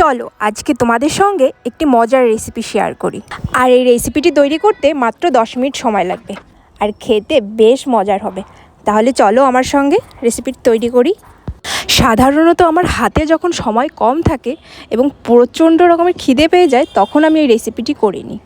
চলো, আজকে তোমাদের সঙ্গে একটি মজার রেসিপি শেয়ার করি। আর এই রেসিপিটি তৈরি করতে মাত্র দশ মিনিট সময় লাগবে। আর খেতে বেশ মজার হবে। তাহলে চলো আমার সঙ্গে রেসিপিটি তৈরি করি। সাধারণত আমার হাতে যখন সময় কম থাকে এবং প্রচণ্ড রকমের খিদে পেয়ে যায়, তখন আমি এই রেসিপিটি করে নিই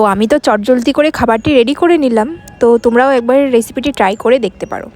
তো আমি তো চটজলদি করে খাবারটি রেডি করে নিলাম। তো তোমরাও একবার রেসিপিটি ট্রাই করে দেখতে পারো।